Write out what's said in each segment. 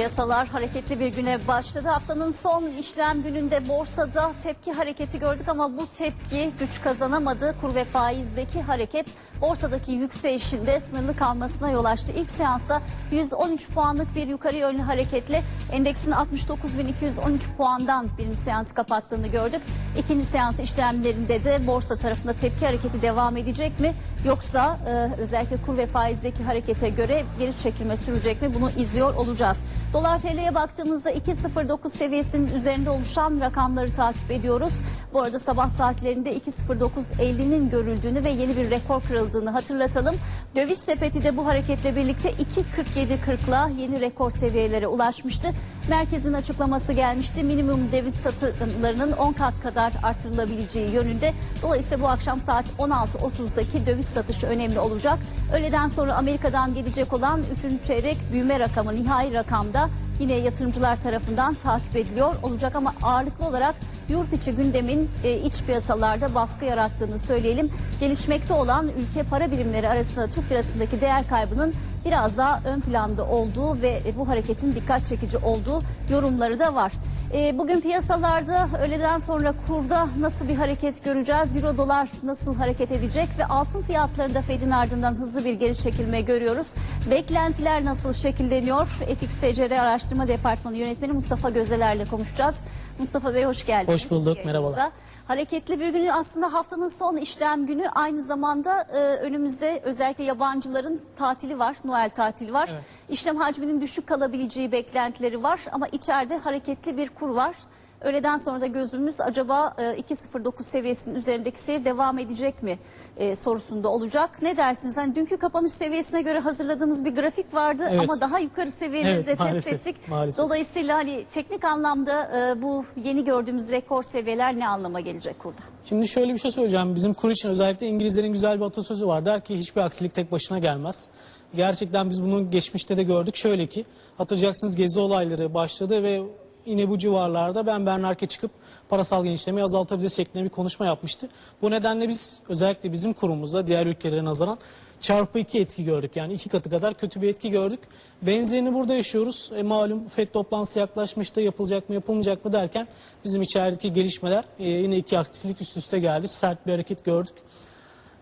Piyasalar hareketli bir güne başladı. Haftanın son işlem gününde borsada tepki hareketi gördük ama bu tepki güç kazanamadı. Kur ve faizdeki hareket borsadaki yükselişinde sınırlı kalmasına yol açtı. İlk seansta 113 puanlık bir yukarı yönlü hareketle endeksin 69.213 puandan birinci seans kapattığını gördük. İkinci seans işlemlerinde de borsa tarafında tepki hareketi devam edecek mi? Yoksa e, özellikle kur ve faizdeki harekete göre geri çekilme sürecek mi? Bunu izliyor olacağız. Dolar TL'ye baktığımızda 2.09 seviyesinin üzerinde oluşan rakamları takip ediyoruz. Bu arada sabah saatlerinde 2.09.50'nin görüldüğünü ve yeni bir rekor kırıldığını hatırlatalım. Döviz sepeti de bu hareketle birlikte 2.47.40'la yeni rekor seviyelere ulaşmıştı. Merkezin açıklaması gelmişti. Minimum döviz satımlarının 10 kat kadar artırılabileceği yönünde. Dolayısıyla bu akşam saat 16.30'daki döviz satışı önemli olacak. Öğleden sonra Amerika'dan gelecek olan 3. çeyrek büyüme rakamı nihai rakamda yine yatırımcılar tarafından takip ediliyor olacak ama ağırlıklı olarak yurt içi gündemin e, iç piyasalarda baskı yarattığını söyleyelim. Gelişmekte olan ülke para birimleri arasında Türk lirasındaki değer kaybının biraz daha ön planda olduğu ve bu hareketin dikkat çekici olduğu yorumları da var. E, bugün piyasalarda öğleden sonra kurda nasıl bir hareket göreceğiz? Euro dolar nasıl hareket edecek ve altın fiyatlarında Fed'in ardından hızlı bir geri çekilme görüyoruz. Beklentiler nasıl şekilleniyor? FXTCR Araştırma Departmanı Yönetmeni Mustafa Gözeler'le konuşacağız. Mustafa Bey hoş geldiniz. Hoş bulduk, Yayınımıza. merhabalar. Hareketli bir günü aslında haftanın son işlem günü aynı zamanda e, önümüzde özellikle yabancıların tatili var, Noel tatili var. Evet. İşlem hacminin düşük kalabileceği beklentileri var ama içeride hareketli bir kur var. Öğleden sonra da gözümüz acaba e, 2.09 seviyesinin üzerindeki seyir devam edecek mi e, sorusunda olacak. Ne dersiniz? Hani dünkü kapanış seviyesine göre hazırladığımız bir grafik vardı Evet. ama daha yukarı seviyeleri Evet, de test maalesef, ettik. maalesef. Dolayısıyla hani teknik anlamda e, bu yeni gördüğümüz rekor seviyeler ne anlama gelecek kurda? Şimdi şöyle bir şey söyleyeceğim. Bizim kur için özellikle İngilizlerin güzel bir atasözü var. Der ki hiçbir aksilik tek başına gelmez. Gerçekten biz bunu geçmişte de gördük. Şöyle ki hatırlayacaksınız gezi olayları başladı ve yine bu civarlarda ben Bernarke çıkıp parasal genişlemeyi azaltabiliriz şeklinde bir konuşma yapmıştı. Bu nedenle biz özellikle bizim kurumuzda diğer ülkelere nazaran çarpı iki etki gördük. Yani iki katı kadar kötü bir etki gördük. Benzerini burada yaşıyoruz. E, malum FED toplantısı yaklaşmıştı. Yapılacak mı yapılmayacak mı derken bizim içerideki gelişmeler e, yine iki aksilik üst üste geldi. Sert bir hareket gördük.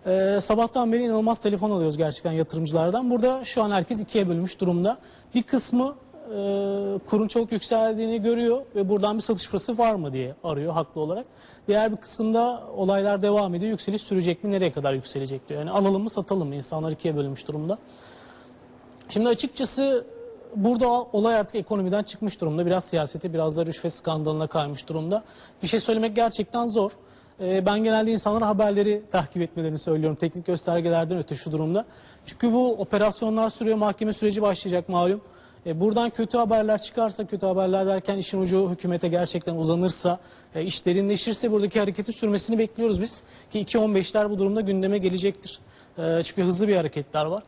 Ee, sabahtan beri inanılmaz telefon alıyoruz gerçekten yatırımcılardan. Burada şu an herkes ikiye bölünmüş durumda. Bir kısmı e, kurun çok yükseldiğini görüyor ve buradan bir satış fırsatı var mı diye arıyor haklı olarak. Diğer bir kısımda olaylar devam ediyor. Yükseliş sürecek mi? Nereye kadar yükselecek diyor. Yani alalım mı satalım mı? İnsanlar ikiye bölünmüş durumda. Şimdi açıkçası burada olay artık ekonomiden çıkmış durumda. Biraz siyasete, biraz da rüşvet skandalına kaymış durumda. Bir şey söylemek gerçekten zor. Ee, ben genelde insanlara haberleri takip etmelerini söylüyorum. Teknik göstergelerden öte şu durumda. Çünkü bu operasyonlar sürüyor, mahkeme süreci başlayacak malum. E, buradan kötü haberler çıkarsa, kötü haberler derken işin ucu hükümete gerçekten uzanırsa, e, iş derinleşirse buradaki hareketi sürmesini bekliyoruz biz. Ki 2.15'ler bu durumda gündeme gelecektir. E, çünkü hızlı bir hareketler var.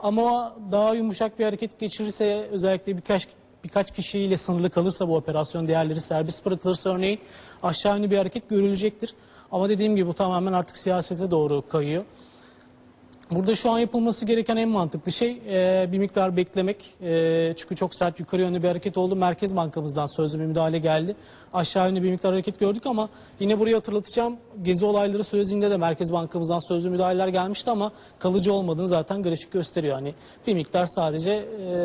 Ama daha yumuşak bir hareket geçirirse özellikle birkaç birkaç kişiyle sınırlı kalırsa bu operasyon değerleri serbest bırakılırsa örneğin aşağı yönlü bir hareket görülecektir. Ama dediğim gibi bu tamamen artık siyasete doğru kayıyor. Burada şu an yapılması gereken en mantıklı şey e, bir miktar beklemek. E, çünkü çok sert yukarı yönlü bir hareket oldu. Merkez Bankamızdan sözlü bir müdahale geldi. Aşağı yönlü bir miktar hareket gördük ama yine burayı hatırlatacağım. Gezi olayları sürecinde de Merkez Bankamızdan sözlü müdahaleler gelmişti ama kalıcı olmadığını zaten grafik gösteriyor. Hani bir miktar sadece e,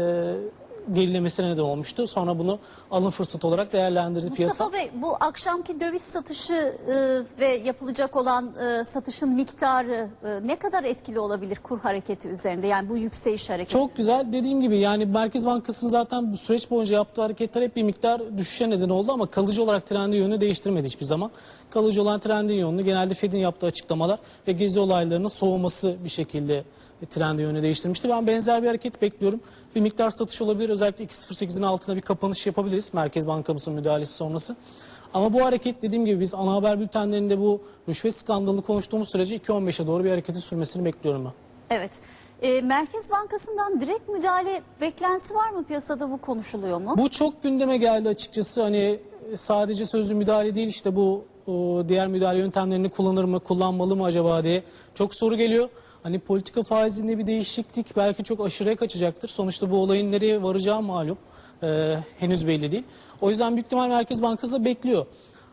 gerilemesine neden olmuştu. Sonra bunu alım fırsatı olarak değerlendirdi piyasa. Mustafa Bey bu akşamki döviz satışı e, ve yapılacak olan e, satışın miktarı e, ne kadar etkili olabilir kur hareketi üzerinde? Yani bu yükseliş hareketi. Çok güzel. Dediğim gibi yani Merkez Bankası'nın zaten bu süreç boyunca yaptığı hareketler hep bir miktar düşüşe neden oldu ama kalıcı olarak trendi yönünü değiştirmedi hiçbir zaman. Kalıcı olan trendin yönünü genelde Fed'in yaptığı açıklamalar ve gezi olaylarının soğuması bir şekilde trendi yönünü değiştirmişti. Ben benzer bir hareket bekliyorum. Bir miktar satış olabilir. Özellikle 2.08'in altına bir kapanış yapabiliriz Merkez Bankamızın müdahalesi sonrası. Ama bu hareket dediğim gibi biz ana haber bültenlerinde bu rüşvet skandalını konuştuğumuz sürece 2.15'e doğru bir hareketin sürmesini bekliyorum ben. Evet. E, Merkez Bankası'ndan direkt müdahale beklentisi var mı piyasada bu konuşuluyor mu? Bu çok gündeme geldi açıkçası. Hani sadece sözlü müdahale değil işte bu o, diğer müdahale yöntemlerini kullanır mı, kullanmalı mı acaba diye çok soru geliyor. Hani politika faizinde bir değişiklik belki çok aşırıya kaçacaktır. Sonuçta bu olayın nereye varacağı malum. Ee, henüz belli değil. O yüzden büyük ihtimal Merkez Bankası da bekliyor.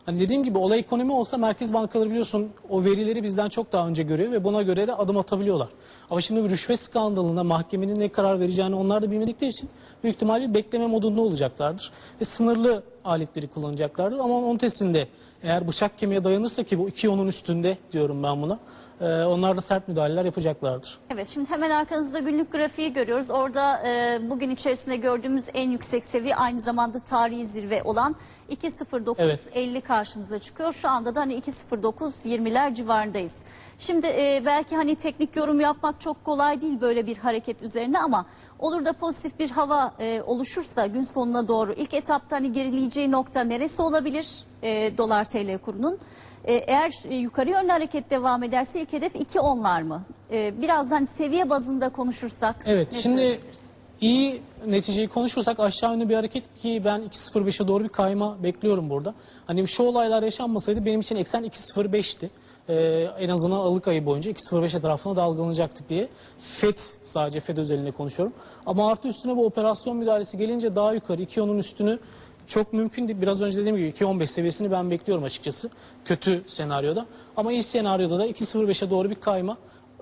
Hani dediğim gibi olay ekonomi olsa merkez bankaları biliyorsun o verileri bizden çok daha önce görüyor ve buna göre de adım atabiliyorlar. Ama şimdi bir rüşvet skandalında mahkemenin ne karar vereceğini onlar da bilmedikleri için büyük ihtimal bir bekleme modunda olacaklardır. Ve sınırlı aletleri kullanacaklardır ama onun ötesinde eğer bıçak kemiğe dayanırsa ki bu iki onun üstünde diyorum ben buna. e, onlar da sert müdahaleler yapacaklardır. Evet şimdi hemen arkanızda günlük grafiği görüyoruz. Orada e, bugün içerisinde gördüğümüz en yüksek seviye aynı zamanda tarihi zirve olan 2.09.50 Evet. karşımıza çıkıyor. Şu anda da hani 2.09.20'ler civarındayız. Şimdi e, belki hani teknik yorum yapmak çok kolay değil böyle bir hareket üzerine ama olur da pozitif bir hava e, oluşursa gün sonuna doğru ilk etapta hani gerileyeceği nokta neresi olabilir e, dolar TL kurunun? E, eğer e, yukarı yönlü hareket devam ederse ilk hedef 2.10'lar mı? E, biraz hani seviye bazında konuşursak Evet ne şimdi iyi neticeyi konuşursak aşağı yönlü bir hareket ki ben 2.05'e doğru bir kayma bekliyorum burada. Hani şu olaylar yaşanmasaydı benim için eksen 2.05'ti. Ee, en azından Aralık ayı boyunca 2.05 etrafına dalgalanacaktık diye. FED sadece FED özelinde konuşuyorum. Ama artı üstüne bu operasyon müdahalesi gelince daha yukarı 2.10'un üstünü çok mümkün değil. Biraz önce dediğim gibi 2.15 seviyesini ben bekliyorum açıkçası. Kötü senaryoda. Ama iyi senaryoda da 2.05'e doğru bir kayma.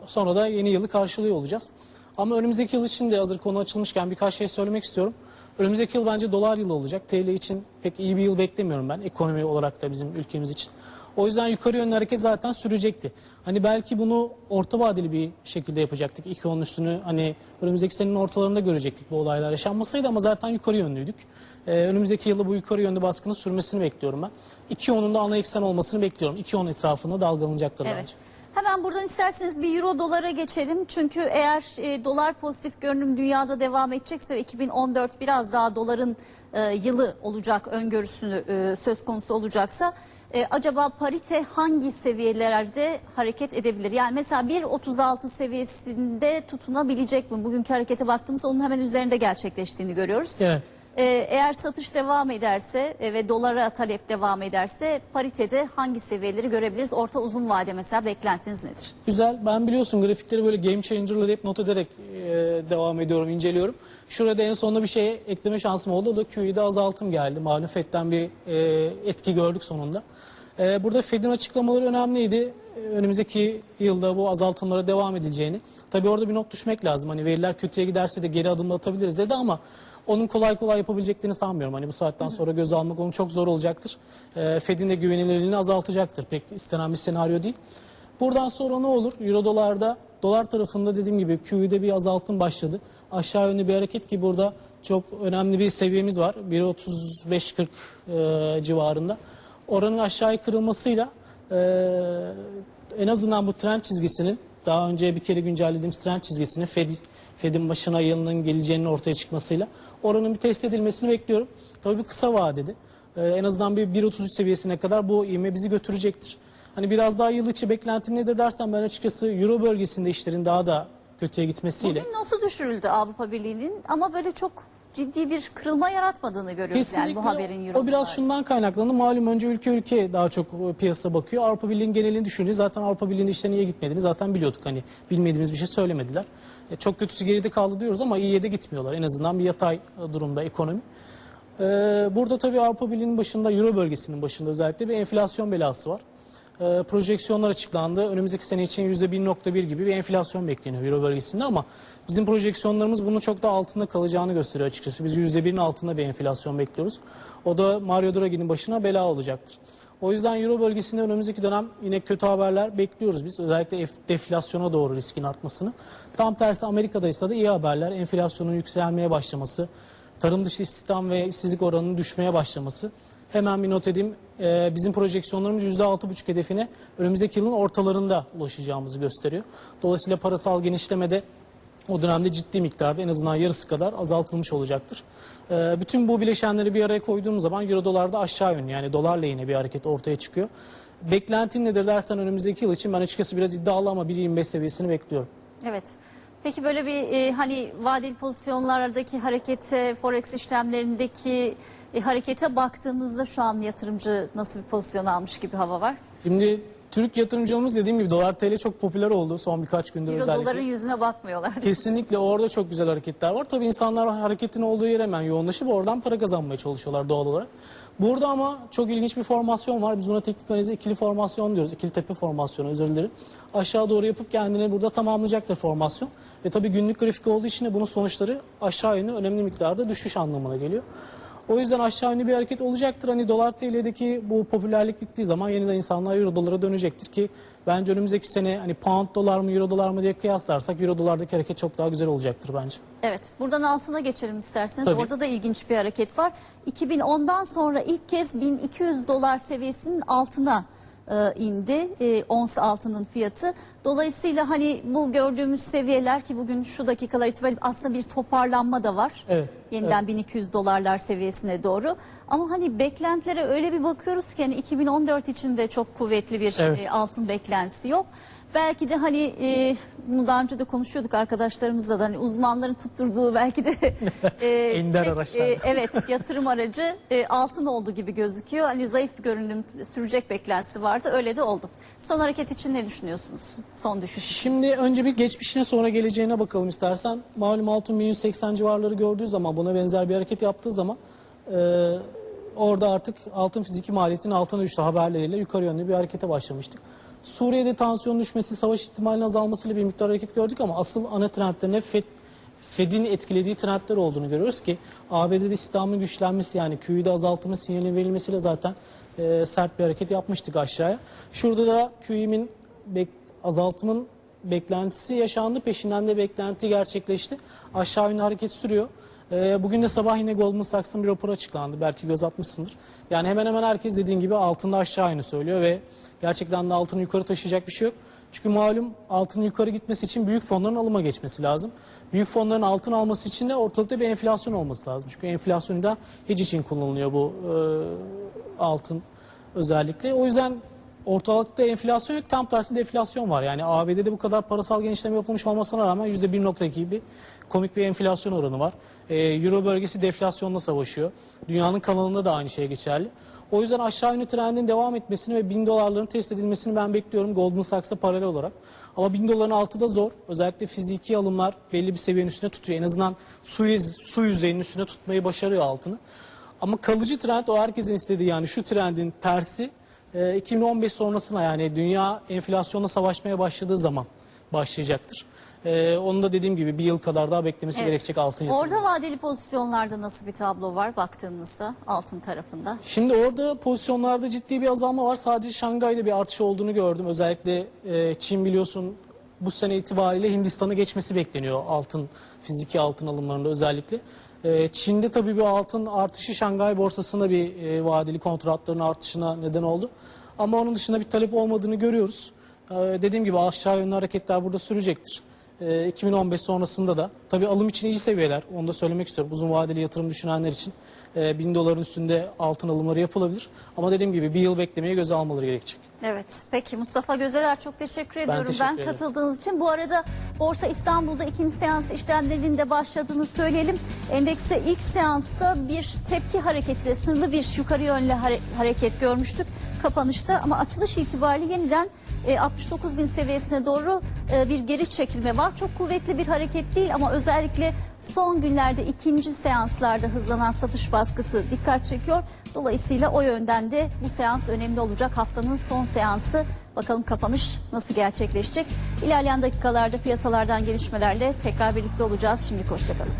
Sonra da yeni yılı karşılıyor olacağız. Ama önümüzdeki yıl için de hazır konu açılmışken birkaç şey söylemek istiyorum. Önümüzdeki yıl bence dolar yılı olacak. TL için pek iyi bir yıl beklemiyorum ben. Ekonomi olarak da bizim ülkemiz için. O yüzden yukarı yönlü hareket zaten sürecekti. Hani belki bunu orta vadeli bir şekilde yapacaktık. İki onun üstünü hani önümüzdeki senenin ortalarında görecektik bu olaylar yaşanmasaydı ama zaten yukarı yönlüydük. Ee, önümüzdeki yılda bu yukarı yönlü baskının sürmesini bekliyorum ben. 2.10'un da ana eksen olmasını bekliyorum. 2.10 etrafında dalgalanacaktır Evet. bence. Hemen buradan isterseniz bir euro dolara geçelim. Çünkü eğer e, dolar pozitif görünüm dünyada devam edecekse ve 2014 biraz daha doların e, yılı olacak öngörüsünü e, söz konusu olacaksa e, acaba parite hangi seviyelerde hareket edebilir? Yani mesela 1.36 seviyesinde tutunabilecek mi? Bugünkü harekete baktığımızda onun hemen üzerinde gerçekleştiğini görüyoruz. Evet. Ee, eğer satış devam ederse e, ve dolara talep devam ederse paritede hangi seviyeleri görebiliriz? Orta uzun vade mesela beklentiniz nedir? Güzel. Ben biliyorsun grafikleri böyle game changer'ları hep not ederek e, devam ediyorum, inceliyorum. Şurada en sonunda bir şey ekleme şansım oldu. O da QE'de azaltım geldi. Malum FED'den bir e, etki gördük sonunda. Burada FED'in açıklamaları önemliydi. Önümüzdeki yılda bu azaltımlara devam edileceğini. Tabii orada bir not düşmek lazım. Hani veriler kötüye giderse de geri adım atabiliriz dedi ama onun kolay kolay yapabileceklerini sanmıyorum. Hani bu saatten sonra göz almak onun çok zor olacaktır. E, Fed'in de güvenilirliğini azaltacaktır. Pek istenen bir senaryo değil. Buradan sonra ne olur? Euro dolarda, dolar tarafında dediğim gibi QE'de bir azaltım başladı. Aşağı yönlü bir hareket ki burada çok önemli bir seviyemiz var. 1.35-40 e, civarında. Oranın aşağıya kırılmasıyla e, en azından bu trend çizgisinin daha önce bir kere güncellediğimiz trend çizgisini Fed, Fed'in başına yılının geleceğinin ortaya çıkmasıyla oranın bir test edilmesini bekliyorum. Tabii bir kısa vadede. e, en azından bir 1.33 seviyesine kadar bu ivme bizi götürecektir. Hani biraz daha yıl içi beklentin nedir dersen ben açıkçası Euro bölgesinde işlerin daha da kötüye gitmesiyle. Bugün notu düşürüldü Avrupa Birliği'nin ama böyle çok ciddi bir kırılma yaratmadığını görüyoruz yani bu haberin Euro o biraz şundan kaynaklandı. Malum önce ülke ülke daha çok e, piyasa bakıyor. Avrupa Birliği'nin genelini düşününce zaten Avrupa Birliği'nin işlerinin iyi gitmediğini zaten biliyorduk. Hani bilmediğimiz bir şey söylemediler. E, çok kötüsü geride kaldı diyoruz ama iyiye de gitmiyorlar. En azından bir yatay e, durumda ekonomi. E, burada tabii Avrupa Birliği'nin başında, Euro bölgesinin başında özellikle bir enflasyon belası var. Projeksiyonlar açıklandı. Önümüzdeki sene için %1.1 gibi bir enflasyon bekleniyor Euro bölgesinde ama bizim projeksiyonlarımız bunun çok daha altında kalacağını gösteriyor açıkçası. Biz %1'in altında bir enflasyon bekliyoruz. O da Mario Draghi'nin başına bela olacaktır. O yüzden Euro bölgesinde önümüzdeki dönem yine kötü haberler bekliyoruz biz. Özellikle ef- deflasyona doğru riskin artmasını. Tam tersi Amerika'da ise de iyi haberler. Enflasyonun yükselmeye başlaması, tarım dışı istihdam ve işsizlik oranının düşmeye başlaması. Hemen bir not edeyim. Ee, bizim projeksiyonlarımız %6,5 hedefine önümüzdeki yılın ortalarında ulaşacağımızı gösteriyor. Dolayısıyla parasal genişlemede o dönemde ciddi miktarda en azından yarısı kadar azaltılmış olacaktır. Ee, bütün bu bileşenleri bir araya koyduğumuz zaman euro dolarda aşağı yönlü yani dolarla yine bir hareket ortaya çıkıyor. Beklentin nedir dersen önümüzdeki yıl için ben açıkçası biraz iddialı ama 1.25 seviyesini bekliyorum. Evet. Peki böyle bir e, hani vadeli pozisyonlardaki harekete, forex işlemlerindeki e, harekete baktığınızda şu an yatırımcı nasıl bir pozisyon almış gibi hava var? Şimdi Türk yatırımcılarımız dediğim gibi dolar TL çok popüler oldu son birkaç gündür Euro özellikle. doların yüzüne bakmıyorlar. Kesinlikle orada çok güzel hareketler var. Tabii insanlar hareketin olduğu yere hemen yoğunlaşıp oradan para kazanmaya çalışıyorlar doğal olarak. Burada ama çok ilginç bir formasyon var. Biz buna teknik analizde ikili formasyon diyoruz. İkili tepe formasyonu özür dilerim. Aşağı doğru yapıp kendini burada tamamlayacaktır formasyon. Ve tabii günlük grafik olduğu için de bunun sonuçları aşağı yönlü önemli miktarda düşüş anlamına geliyor. O yüzden aşağı yönlü bir hareket olacaktır. Hani dolar TL'deki bu popülerlik bittiği zaman yeniden insanlar euro dolara dönecektir ki bence önümüzdeki sene hani pound dolar mı euro dolar mı diye kıyaslarsak euro dolardaki hareket çok daha güzel olacaktır bence. Evet, buradan altına geçelim isterseniz. Tabii. Orada da ilginç bir hareket var. 2010'dan sonra ilk kez 1200 dolar seviyesinin altına e, indi e, ons altının fiyatı. Dolayısıyla hani bu gördüğümüz seviyeler ki bugün şu dakikalar itibariyle aslında bir toparlanma da var. Evet, Yeniden 1200 dolarlar seviyesine doğru. Ama hani beklentilere öyle bir bakıyoruz ki hani 2014 için de çok kuvvetli bir Evet. e, altın beklentisi yok. Belki de hani e, bunu daha önce de konuşuyorduk arkadaşlarımızla da hani uzmanların tutturduğu belki de e, Ender tek, araçlar. e, evet yatırım aracı e, altın oldu gibi gözüküyor. Hani zayıf bir görünüm sürecek beklentisi vardı öyle de oldu. Son hareket için ne düşünüyorsunuz? Son düşüş. Şimdi önce bir geçmişine sonra geleceğine bakalım istersen. Malum altın 1180 civarları gördüğü zaman buna benzer bir hareket yaptığı zaman e, orada artık altın fiziki maliyetinin altına düştü haberleriyle yukarı yönlü bir harekete başlamıştık. Suriye'de tansiyon düşmesi, savaş ihtimalinin azalmasıyla bir miktar hareket gördük ama asıl ana trendlerin hep FED, Fed'in etkilediği trendler olduğunu görüyoruz ki ABD'de istihdamın güçlenmesi yani QE'de azaltılma sinyalinin verilmesiyle zaten e, sert bir hareket yapmıştık aşağıya. Şurada da QE'nin bek, azaltımın beklentisi yaşandı. Peşinden de beklenti gerçekleşti. Aşağı yönlü hareket sürüyor. Ee, bugün de sabah yine Goldman Sachs'ın bir rapor açıklandı. Belki göz atmışsındır. Yani hemen hemen herkes dediğin gibi altında aşağı yönlü söylüyor ve gerçekten de altını yukarı taşıyacak bir şey yok. Çünkü malum altının yukarı gitmesi için büyük fonların alıma geçmesi lazım. Büyük fonların altın alması için de ortalıkta bir enflasyon olması lazım. Çünkü enflasyon da hiç için kullanılıyor bu e, altın özellikle. O yüzden ortalıkta enflasyon yok tam tersinde enflasyon var. Yani ABD'de bu kadar parasal genişleme yapılmış olmasına rağmen %1.2 bir komik bir enflasyon oranı var. Ee, Euro bölgesi deflasyonla savaşıyor. Dünyanın kanalında da aynı şey geçerli. O yüzden aşağı yönlü trendin devam etmesini ve 1000 dolarların test edilmesini ben bekliyorum Goldman Sachs'a paralel olarak. Ama 1000 doların altı da zor. Özellikle fiziki alımlar belli bir seviyenin üstüne tutuyor. En azından su, su yüzeyinin üstüne tutmayı başarıyor altını. Ama kalıcı trend o herkesin istediği yani şu trendin tersi e, 2015 sonrasına yani dünya enflasyonla savaşmaya başladığı zaman başlayacaktır. E, onun da dediğim gibi bir yıl kadar daha beklemesi Evet. gerekecek altın yatırımı. Orada vadeli pozisyonlarda nasıl bir tablo var baktığınızda altın tarafında? Şimdi orada pozisyonlarda ciddi bir azalma var. Sadece Şangay'da bir artış olduğunu gördüm. Özellikle e, Çin biliyorsun bu sene itibariyle Hindistan'ı geçmesi bekleniyor altın, fiziki altın alımlarında özellikle. E, Çin'de tabii bir altın artışı Şangay borsasında bir e, vadeli kontratların artışına neden oldu. Ama onun dışında bir talep olmadığını görüyoruz. E, dediğim gibi aşağı yönlü hareketler burada sürecektir. E, 2015 sonrasında da tabii alım için iyi seviyeler. Onu da söylemek istiyorum. Uzun vadeli yatırım düşünenler için e, 1000 doların üstünde altın alımları yapılabilir. Ama dediğim gibi bir yıl beklemeye göze almaları gerekecek. Evet. Peki Mustafa Gözeler çok teşekkür ediyorum. teşekkür Ben katıldığınız için. Bu arada Borsa İstanbul'da ikinci seans işlemlerinin de başladığını söyleyelim. Endekste ilk seansta bir tepki hareketiyle sınırlı bir yukarı yönlü hare- hareket görmüştük kapanışta ama açılış itibariyle yeniden e, 69 bin seviyesine doğru e, bir geri çekilme var. Çok kuvvetli bir hareket değil ama özellikle son günlerde ikinci seanslarda hızlanan satış baskısı dikkat çekiyor. Dolayısıyla o yönden de bu seans önemli olacak. Haftanın son seansı bakalım kapanış nasıl gerçekleşecek. İlerleyen dakikalarda piyasalardan gelişmelerle tekrar birlikte olacağız. Şimdi hoşçakalın.